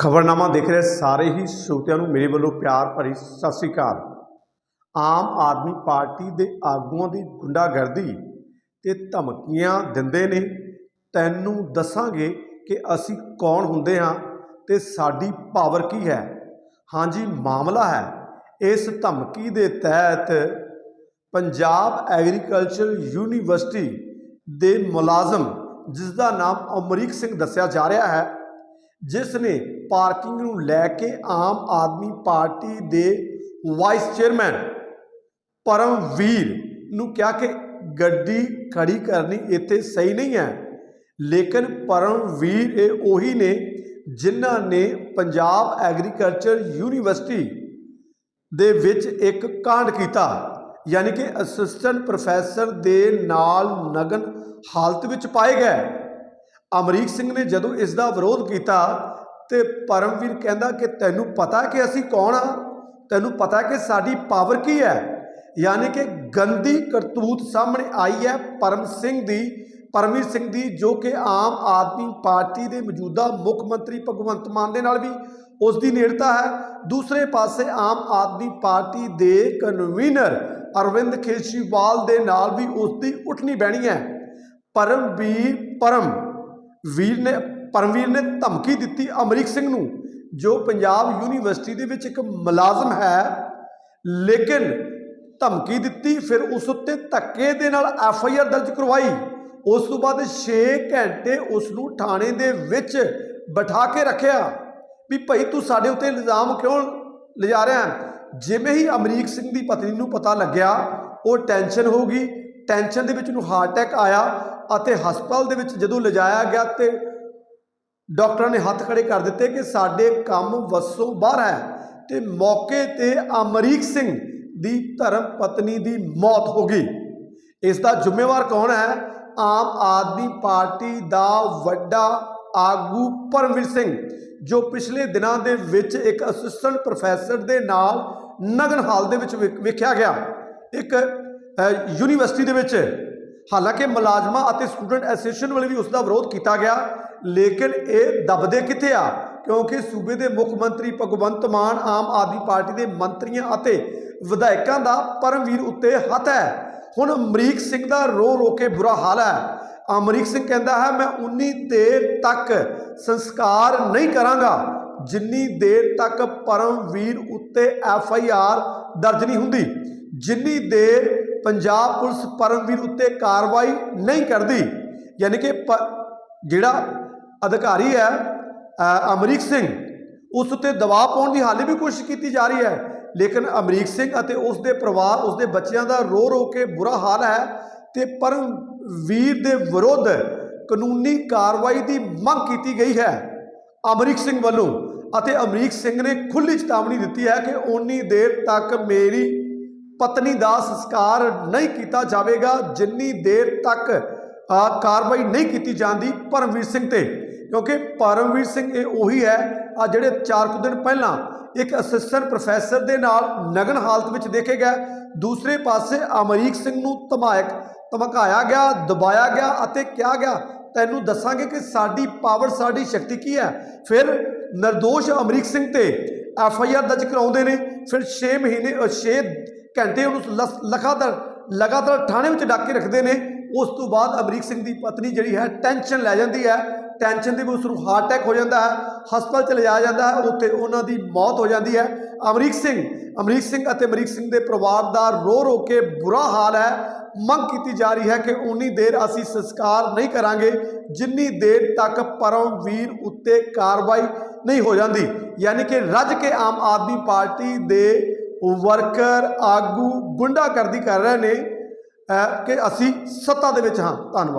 ਖਬਰਨਾਮਾ ਦੇਖ ਰਹੇ ਸਾਰੇ ਹੀ ਸਰੋਤਿਆਂ ਨੂੰ ਮੇਰੇ ਵੱਲੋਂ ਪਿਆਰ ਭਰੀ ਸਤਿ ਸ੍ਰੀ ਅਕਾਲ। ਆਮ ਆਦਮੀ ਪਾਰਟੀ ਦੇ ਆਗੂਆਂ ਦੀ ਗੁੰਡਾਗਰਦੀ ਤੇ ਧਮਕੀਆਂ ਦਿੰਦੇ ਨੇ। ਤੈਨੂੰ ਦੱਸਾਂਗੇ ਕਿ ਅਸੀਂ ਕੌਣ ਹੁੰਦੇ ਹਾਂ ਤੇ ਸਾਡੀ ਪਾਵਰ ਕੀ ਹੈ। ਹਾਂਜੀ, ਮਾਮਲਾ ਹੈ ਇਸ ਧਮਕੀ ਦੇ ਤਹਿਤ ਪੰਜਾਬ ਐਗਰੀਕਲਚਰ ਯੂਨੀਵਰਸਿਟੀ ਦੇ ਮੁਲਾਜ਼ਮ ਜਿਸ ਦਾ ਨਾਮ ਅਮਰੀਕ ਸਿੰਘ ਦੱਸਿਆ ਜਾ ਰਿਹਾ ਹੈ ਜਿਸ ਨੇ ਪਾਰਕਿੰਗ ਨੂੰ ਲੈ ਕੇ ਆਮ ਆਦਮੀ ਪਾਰਟੀ ਦੇ ਵਾਈਸ ਚੇਅਰਮੈਨ ਪਰਮਵੀਰ ਨੂੰ ਕਿਹਾ ਕਿ ਗੱਡੀ ਖੜੀ ਕਰਨੀ ਇੱਥੇ ਸਹੀ ਨਹੀਂ ਹੈ। ਲੇਕਿਨ ਪਰਮਵੀਰ ਇਹ ਉਹੀ ਨੇ ਜਿਨ੍ਹਾਂ ਨੇ ਪੰਜਾਬ ਐਗਰੀਕਲਚਰ ਯੂਨੀਵਰਸਿਟੀ ਦੇ ਵਿੱਚ ਇੱਕ ਕਾਂਡ ਕੀਤਾ, ਯਾਨੀ ਕਿ ਅਸਿਸਟੈਂਟ ਪ੍ਰੋਫੈਸਰ ਦੇ ਨਾਲ ਨਗਨ ਹਾਲਤ ਵਿੱਚ ਪਾਏ ਗਏ। ਅਮਰੀਕ ਸਿੰਘ ਨੇ ਜਦੋਂ ਇਸ ਦਾ ਵਿਰੋਧ ਕੀਤਾ ਤੇ ਪਰਮਵੀਰ ਕਹਿੰਦਾ ਕਿ ਤੈਨੂੰ ਪਤਾ ਕਿ ਅਸੀਂ ਕੌਣ ਆ? ਤੈਨੂੰ ਪਤਾ ਕਿ ਸਾਡੀ ਪਾਵਰ ਕੀ ਹੈ? ਯਾਨੀ ਕਿ ਗੰਦੀ ਕਰਤੂਤ ਸਾਹਮਣੇ ਆਈ ਹੈ ਪਰਮ ਸਿੰਘ ਦੀ, ਪਰਮਵੀਰ ਸਿੰਘ ਦੀ, ਜੋ ਕਿ ਆਮ ਆਦਮੀ ਪਾਰਟੀ ਦੇ ਮੌਜੂਦਾ ਮੁੱਖ ਮੰਤਰੀ ਭਗਵੰਤ ਮਾਨ ਦੇ ਨਾਲ ਵੀ ਉਸ ਦੀ ਨੇੜਤਾ ਹੈ। ਦੂਸਰੇ ਪਾਸੇ ਆਮ ਆਦਮੀ ਪਾਰਟੀ ਦੇ ਕਨਵੀਨਰ ਅਰਵਿੰਦ ਕੇਜਰੀਵਾਲ ਦੇ ਨਾਲ ਵੀ ਉਸ ਦੀ ਉੱਠਣੀ ਬਹਿਣੀ ਹੈ। ਪਰਮਵੀਰ, ਪਰਮ ਵੀਰ ਨੇ, ਪਰਮਵੀਰ ਨੇ ਧਮਕੀ ਦਿੱਤੀ ਅਮਰੀਕ ਸਿੰਘ ਨੂੰ, ਜੋ ਪੰਜਾਬ ਯੂਨੀਵਰਸਿਟੀ ਦੇ ਵਿੱਚ ਇੱਕ ਮੁਲਾਜ਼ਮ ਹੈ। ਲੇਕਿਨ ਧਮਕੀ ਦਿੱਤੀ, ਫਿਰ ਉਸ ਉੱਤੇ ਧੱਕੇ ਦੇ ਨਾਲ ਐਫ ਆਈ ਆਰ ਦਰਜ ਕਰਵਾਈ। ਉਸ ਤੋਂ ਬਾਅਦ 6 ਘੰਟੇ ਉਸ ਨੂੰ ਥਾਣੇ ਦੇ ਵਿੱਚ ਬਿਠਾ ਕੇ ਰੱਖਿਆ। ਵੀ ਭਾਈ ਤੂੰ ਸਾਡੇ ਉੱਤੇ ਇਲਜ਼ਾਮ ਕਿਉਂ ਲਿਜਾ ਰਿਹਾ? ਜਿਵੇਂ ਹੀ ਅਮਰੀਕ ਸਿੰਘ ਦੀ ਪਤਨੀ ਨੂੰ ਪਤਾ ਲੱਗਿਆ, ਉਹ ਟੈਨਸ਼ਨ ਹੋ ਗਈ। ਟੈਨਸ਼ਨ ਦੇ ਵਿੱਚ ਉਹਨੂੰ ਹਾਰਟ ਅਟੈਕ ਆਇਆ ਅਤੇ ਹਸਪਤਾਲ ਦੇ ਵਿੱਚ ਜਦੋਂ ਲਿਜਾਇਆ ਗਿਆ ਤੇ ਡਾਕਟਰਾਂ ਨੇ ਹੱਥ ਖੜੇ ਕਰ ਦਿੱਤੇ ਕਿ ਸਾਡੇ ਕੰਮ ਵੱਸੋਂ ਬਾਹਰ ਹੈ ਤੇ ਮੌਕੇ ਤੇ ਅਮਰੀਕ ਸਿੰਘ ਦੀ ਧਰਮ ਪਤਨੀ ਦੀ ਮੌਤ ਹੋ ਗਈ। ਇਸ ਦਾ ਜ਼ਿੰਮੇਵਾਰ ਕੌਣ ਹੈ? ਆਮ ਆਦਮੀ ਪਾਰਟੀ ਦਾ ਵੱਡਾ ਆਗੂ ਪਰਮਵੀਰ ਸਿੰਘ, ਜੋ ਪਿਛਲੇ ਦਿਨਾਂ ਦੇ ਵਿੱਚ ਇੱਕ ਅਸਿਸਟੈਂਟ ਪ੍ਰੋਫੈਸਰ ਦੇ ਨਾਲ ਨਗਨ ਹਾਲ ਦੇ ਵਿੱਚ ਵੇਖ- ਵੇਖਿਆ ਗਿਆ। ਇੱਕ ਯੂਨੀਵਰਸਿਟੀ ਦੇ ਵਿੱਚ। ਹਾਲਾਂਕਿ ਮੁਲਾਜ਼ਮਾਂ ਅਤੇ ਸਟੂਡੈਂਟ ਐਸੋਸੀਏਸ਼ਨ ਵੱਲੋਂ ਵੀ ਉਸ ਦਾ ਵਿਰੋਧ ਕੀਤਾ ਗਿਆ, ਲੇਕਿਨ ਇਹ ਦਬਦੇ ਕਿੱਥੇ ਆ? ਕਿਉਂਕਿ ਸੂਬੇ ਦੇ ਮੁੱਖ ਮੰਤਰੀ ਭਗਵੰਤ ਮਾਨ ਆਮ ਆਦਮੀ ਪਾਰਟੀ ਦੇ ਮੰਤਰੀਆਂ ਅਤੇ ਵਿਧਾਇਕਾਂ ਦਾ ਪਰਮਵੀਰ ਉੱਤੇ ਹੱਥ ਹੈ। ਹੁਣ ਅਮਰੀਕ ਸਿੰਘ ਦਾ ਰੋ ਰੋ ਕੇ ਬੁਰਾ ਹਾਲ ਹੈ। ਅਮਰੀਕ ਸਿੰਘ ਕਹਿੰਦਾ ਹੈ, ਮੈਂ ਉਨੀ ਦੇਰ ਤੱਕ ਸੰਸਕਾਰ ਨਹੀਂ ਕਰਾਂਗਾ, ਜਿੰਨੀ ਦੇਰ ਤੱਕ ਪਰਮਵੀਰ ਉੱਤੇ ਐਫ ਆਈ ਆਰ ਦਰਜ ਨਹੀਂ ਹੁੰਦੀ। ਜਿੰਨੀ ਦੇਰ ਪੰਜਾਬ ਪੁਲਿਸ ਪਰਮਵੀਰ ਉੱਤੇ ਕਾਰਵਾਈ ਨਹੀਂ ਕਰਦੀ। ਯਾਨੀ ਕਿ ਪ- ਜਿਹੜਾ ਅਧਿਕਾਰੀ ਹੈ ਅਮਰੀਕ ਸਿੰਘ, ਉਸ ਉੱਤੇ ਦਬਾਅ ਪਾਉਣ ਦੀ ਹਾਲੇ ਵੀ ਕੋਸ਼ਿਸ਼ ਕੀਤੀ ਜਾ ਰਹੀ ਹੈ। ਲੇਕਿਨ ਅਮਰੀਕ ਸਿੰਘ ਅਤੇ ਉਸ ਦੇ ਪਰਿਵਾਰ, ਉਸ ਦੇ ਬੱਚਿਆਂ ਦਾ ਰੋ ਰੋ ਕੇ ਬੁਰਾ ਹਾਲ ਹੈ ਤੇ ਪਰਮਵੀਰ ਦੇ ਵਿਰੁੱਧ ਕਾਨੂੰਨੀ ਕਾਰਵਾਈ ਦੀ ਮੰਗ ਕੀਤੀ ਗਈ ਹੈ। ਅਮਰੀਕ ਸਿੰਘ ਵੱਲੋਂ ਅਤੇ ਅਮਰੀਕ ਸਿੰਘ ਨੇ ਖੁੱਲੀ ਚੇਤਾਵਨੀ ਦਿੱਤੀ ਹੈ ਕਿ ਓਨੀ ਦੇਰ ਤੱਕ ਮੇਰੀ ਪਤਨੀ ਦਾ ਸੰਸਕਾਰ ਨਹੀਂ ਕੀਤਾ ਜਾਵੇਗਾ, ਜਿੰਨੀ ਦੇਰ ਤੱਕ ਕਾਰਵਾਈ ਨਹੀਂ ਕੀਤੀ ਜਾਂਦੀ ਪਰਮਵੀਰ ਸਿੰਘ ਤੇ। ਕਿਉਂਕਿ ਪਰਮਵੀਰ ਸਿੰਘ ਇਹ ਉਹੀ ਹੈ, ਆ ਜਿਹੜੇ 4 ਕੁ ਦਿਨ ਪਹਿਲਾਂ ਇੱਕ ਅਸਿਸਟੈਂਟ ਪ੍ਰੋਫੈਸਰ ਦੇ ਨਾਲ ਨਗਨ ਹਾਲਤ ਵਿੱਚ ਦੇਖੇ ਗਏ ਦੂਸਰੇ ਪਾਸੇ ਅਮਰੀਕ ਸਿੰਘ ਨੂੰ ਧਮਾਇਕ, ਧਮਕਾਇਆ ਗਿਆ, ਦਬਾਇਆ ਗਿਆ ਅਤੇ ਕਿਹਾ ਗਿਆ, ਤੈਨੂੰ ਦੱਸਾਂਗੇ ਕਿ ਸਾਡੀ ਪਾਵਰ ਸਾਡੀ ਸ਼ਕਤੀ ਕੀ ਹੈ? ਫਿਰ ਨਿਰਦੋਸ਼ ਅਮਰੀਕ ਸਿੰਘ ਤੇ ਐਫ ਆਈ ਆਰ ਦਰਜ ਕਰਾਉਂਦੇ ਨੇ। ਫਿਰ 6 ਮਹੀਨੇ 6 ਘੰਟੇ ਉਹਨੂੰ ਲਸ- ਲਗਾਤਾਰ ਲਗਾਤਾਰ ਥਾਣੇ ਵਿੱਚ ਡੱਕ ਕੇ ਰੱਖਦੇ ਨੇ। ਉਸ ਤੋਂ ਬਾਅਦ ਅਮਰੀਕ ਸਿੰਘ ਦੀ ਪਤਨੀ ਜਿਹੜੀ ਹੈ, ਟੈਨਸ਼ਨ ਲੈ ਜਾਂਦੀ ਹੈ। ਟੈਨਸ਼ਨ ਦੇ ਵਿੱਚ ਉਸ ਨੂੰ ਹਾਰਟ ਅਟੈਕ ਹੋ ਜਾਂਦਾ ਹੈ, ਹਸਪਤਾਲ ਚ ਲਿਜਾਇਆ ਜਾਂਦਾ ਹੈ, ਉੱਥੇ ਉਹਨਾਂ ਦੀ ਮੌਤ ਹੋ ਜਾਂਦੀ ਹੈ। ਅਮਰੀਕ ਸਿੰਘ ਅਮਰੀਕ ਸਿੰਘ ਅਤੇ ਅਮਰੀਕ ਸਿੰਘ ਦੇ ਪਰਿਵਾਰ ਦਾ ਰੋ ਰੋ ਕੇ ਬੁਰਾ ਹਾਲ ਹੈ। ਮੰਗ ਕੀਤੀ ਜਾ ਰਹੀ ਹੈ ਕਿ ਉਨੀ ਦੇਰ ਅਸੀਂ ਸੰਸਕਾਰ ਨਹੀਂ ਕਰਾਂਗੇ। ਜਿੰਨੀ ਦੇਰ ਤੱਕ ਪਰਮਵੀਰ ਉੱਤੇ ਕਾਰਵਾਈ ਨਹੀਂ ਹੋ ਜਾਂਦੀ। ਯਾਨੀ ਕਿ ਰੱਜ ਕੇ ਆਮ ਆਦਮੀ ਪਾਰਟੀ ਦੇ ਵਰਕਰ, ਆਗੂ ਗੁੰਡਾਗਰਦੀ ਕਰ ਰਹੇ ਨੇ ਕਿ ਅਸੀਂ ਸੱਤਾ ਦੇ ਵਿੱਚ ਹਾਂ। ਧੰਨਵਾਦ।